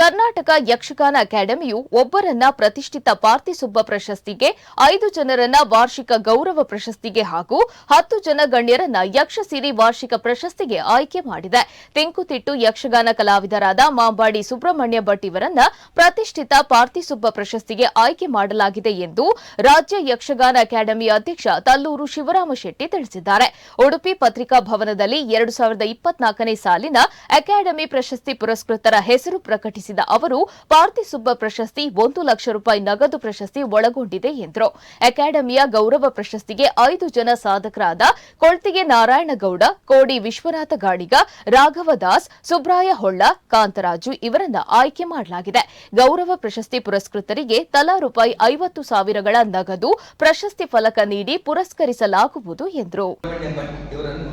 ಕರ್ನಾಟಕ ಯಕ್ಷಗಾನ ಅಕಾಡೆಮಿಯು ಒಬ್ಬರನ್ನ ಪ್ರತಿಷ್ಠಿತ ಪಾರ್ಥಿಸುಬ್ಬ ಪ್ರಶಸ್ತಿಗೆ, ಐದು ಜನರನ್ನ ವಾರ್ಷಿಕ ಗೌರವ ಪ್ರಶಸ್ತಿಗೆ ಹಾಗೂ ಹತ್ತು ಜನ ಗಣ್ಯರನ್ನ ಯಕ್ಷಸಿರಿ ವಾರ್ಷಿಕ ಪ್ರಶಸ್ತಿಗೆ ಆಯ್ಕೆ ಮಾಡಿದೆ. ತೆಂಕುತಿಟ್ಟು ಯಕ್ಷಗಾನ ಕಲಾವಿದರಾದ ಮಾಂಬಾಡಿ ಸುಬ್ರಹ್ಮಣ್ಯ ಭಟ್ ಇವರನ್ನ ಪ್ರತಿಷ್ಠಿತ ಪಾರ್ಥಿಸುಬ್ಬ ಪ್ರಶಸ್ತಿಗೆ ಆಯ್ಕೆ ಮಾಡಲಾಗಿದೆ ಎಂದು ರಾಜ್ಯ ಯಕ್ಷಗಾನ ಅಕಾಡೆಮಿ ಅಧ್ಯಕ್ಷ ತಲ್ಲೂರು ಶಿವರಾಮ ಶೆಟ್ಟಿ ತಿಳಿಸಿದ್ದಾರೆ. ಉಡುಪಿ ಪತ್ರಿಕಾ ಭವನದಲ್ಲಿ ಎರಡು ಸಾವಿರದ ಇಪ್ಪತ್ನಾಲ್ಕನೇ ಸಾಲಿನ ಅಕಾಡೆಮಿ ಪ್ರಶಸ್ತಿ ಪುರಸ್ಕೃತರ ಹೆಸರು ಪ್ರಕಟಿಸಿದ ಅವರು ಪಾರ್ತಿಸುಬ್ಬ ಪ್ರಶಸ್ತಿ ಒಂದು ಲಕ್ಷ ರೂಪಾಯಿ ನಗದು ಪ್ರಶಸ್ತಿ ಒಳಗೊಂಡಿದೆ ಎಂದರು. ಅಕಾಡೆಮಿಯ ಗೌರವ ಪ್ರಶಸ್ತಿಗೆ ಐದು ಜನ ಸಾಧಕರಾದ ಕೊಳ್ತಿಗೆ ನಾರಾಯಣಗೌಡ, ಕೋಡಿ ವಿಶ್ವನಾಥ ಗಾಡಿಗ ರಾಘವ ದಾಸ್, ಸುಬ್ರಾಯ ಹೊಳ್ಳ, ಕಾಂತರಾಜು ಇವರನ್ನ ಆಯ್ಕೆ ಮಾಡಲಾಗಿದೆ. ಗೌರವ ಪ್ರಶಸ್ತಿ ಪುರಸ್ಕೃತರಿಗೆ ತಲಾ ರೂಪಾಯಿ ಐವತ್ತು ಸಾವಿರಗಳ ನಗದು ಪ್ರಶಸ್ತಿ ಫಲಕ ನೀಡಿ ಪುರಸ್ಕರಿಸಲಾಗುವುದು ಎಂದರು ಸುಬ್ರಹ್ಮಣ್ಯ ಭಟ್ ಇವರನ್ನು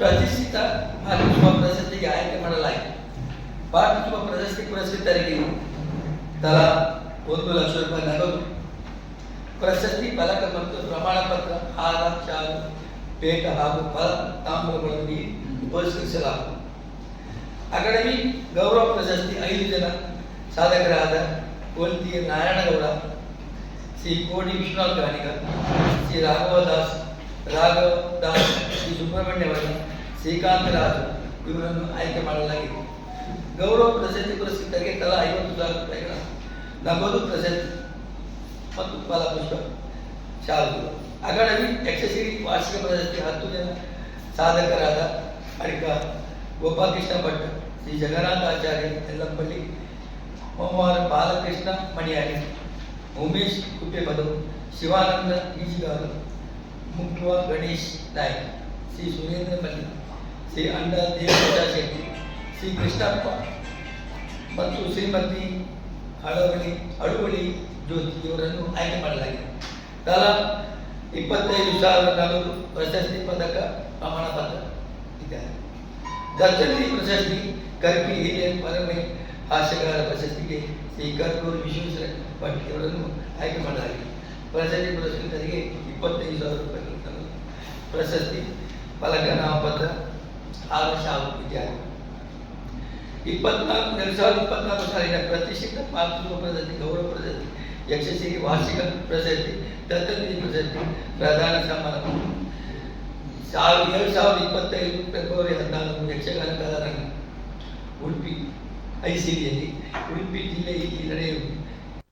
ಪ್ರತಿಷ್ಠಿತ ಭಾರತತ್ವ ಪ್ರಶಸ್ತಿಗೆ ಆಯ್ಕೆ ಮಾಡಲಾಗಿದೆ ಭಾರತತ್ವ ಪ್ರಶಸ್ತಿ ಪುರಸ್ಕೃತರಿಗೆ ತಲಾ ಒಂದು ಲಕ್ಷ ರೂಪಾಯಿ ನಗದು. ಪ್ರಶಸ್ತಿ ಫಲಕ ಮತ್ತು ಪ್ರಮಾಣ ಪತ್ರ, ಹಾರ ಚಾಲು ಪೇಟ ಹಾಗೂ ಫಲ ತಾಮ್ರಗಳನ್ನು ಪುರಸ್ಕರಿಸಲಾಗುವುದು. ಅಕಾಡೆಮಿ ಗೌರವ ಪ್ರಶಸ್ತಿ ಐದು ಜನ ಸಾಧಕರಾದ ಕೊಲ್ತಿ ನಾರಾಯಣಗೌಡ ಶ್ರೀ ಕೋಡಿ ವಿಶ್ವನಾಥ್ ಗಾಣಿಗ ಶ್ರೀ ರಾಘವ ದಾಸ್ ರಾಘವ ದಾಸ್ ಶ್ರೀ ಸುಬ್ರಹ್ಮಣ್ಯ ಶ್ರೀಕಾಂತ್ ಶ್ರೀಕಾಂತ ರಾಜು ಇವರನ್ನು ಆಯ್ಕೆ ಮಾಡಲಾಗಿದೆ. ಗೌರವ ಪ್ರಶಸ್ತಿ ಪುರಸ್ಕೃತರಿಗೆ ತಲಾ ಐವತ್ತು ಸಾವಿರ ರೂಪಾಯಿಗಳ ನಗದು ಪ್ರಶಸ್ತಿ ಮತ್ತು ಫಲಪುಷ್ಪ ಶಾಲೆಗಳು. ಅಕಾಡೆಮಿ ಯಕ್ಷಸಿರಿ ವಾರ್ಷಿಕ ಪ್ರಶಸ್ತಿ ಹತ್ತು ಜನ ಸಾಧಕರಾದ ಅಡಿಕ ಗೋಪಾಲಕೃಷ್ಣ ಭಟ್, ಶ್ರೀ ಜಗನ್ನಾಥಾಚಾರ್ಯ ಯಲ್ಲಂಪಲ್ಲಿ ಮೊಹಮ್ಮದ ಬಾಲಕೃಷ್ಣ ಮಣಿಯಾರಿ, ಉಮೇಶ್ ಕುಟ್ಟೆಬದವು ಶಿವಾನಂದ ಈಜಿಗಾರು ಮುಖ್ಯ ಗಣೇಶ್ ನಾಯ್ಕ್, ಶ್ರೀ ಸುರೇಂದ್ರ ಮಲ್ಲಿ ಶ್ರೀ ಅಂಡ ದೇವರಾಜ ಶೆಟ್ಟಿ ಶ್ರೀ ಕೃಷ್ಣಪ್ಪ ಮತ್ತು ಶ್ರೀಮತಿ ಅಳವಳಿ ಅಳುವಳಿ ಜ್ಯೋತಿ ಇವರನ್ನು ಆಯ್ಕೆ ಮಾಡಲಾಗಿದೆ. ತಲಾ ಇಪ್ಪತ್ತೈದು ಸಾವಿರ ನಗದು ಪ್ರಶಸ್ತಿ ಪದಕ ಪ್ರಮಾಣ ಪತ್ರ ಇದ್ದಾರೆ ದರ್ಶನಿ ಪ್ರಶಸ್ತಿ ಕರ್ಕಿ ಹಿರಿಯ ಪರಮೆ ಹಾಸ್ಯಗಾರ ಪ್ರಶಸ್ತಿಗೆ ಶ್ರೀ ಕರ್ಕೂರು ವಿಶ್ವೇಶ್ವರ ಭಟ್ ಇವರನ್ನು ಆಯ್ಕೆ ಮಾಡಲಾಗಿದೆ. ಪ್ರಶಸ್ತಿ ಪುರಸ್ಕೃತರಿಗೆ ಇಪ್ಪತ್ತೈದು ಸಾವಿರ ರೂಪಾಯಿ. ನಗದು ಪ್ರಶಸ್ತಿ ಫಲಕ ನಾಮಪತ್ರ ಹಾಗೂ ಶಾಲು ಇತ್ಯಾದಿ ಇಪ್ಪತ್ನಾಲ್ಕು, ಎರಡು ಸಾವಿರದ ಇಪ್ಪತ್ನಾಲ್ಕು ಸಾಲಿನ ಪ್ರತಿಷ್ಠಿತ ಮಾತೃತ್ವ ಪ್ರಶಸ್ತಿ, ಗೌರವ ಪ್ರಶಸ್ತಿ ಯಕ್ಷಶ್ರೀ ವಾರ್ಷಿಕ ಪ್ರಶಸ್ತಿ ದತ್ತನಿಧಿ ಪ್ರಶಸ್ತಿ, ಪ್ರಧಾನ ಸಮಾರಂಭ ಸಾವಿರ ಎರಡು ಸಾವಿರದ ಇಪ್ಪತ್ತೈದು ಫೆಬ್ರವರಿ ಹದಿನಾಲ್ಕು ಯಕ್ಷಗಾನ ಕಲಾರಂಗ ಉಡುಪಿ ಐಸಿರಿಯಲ್ಲಿ ಉಡುಪಿ ಜಿಲ್ಲೆಯಲ್ಲಿ ನಡೆಯುವ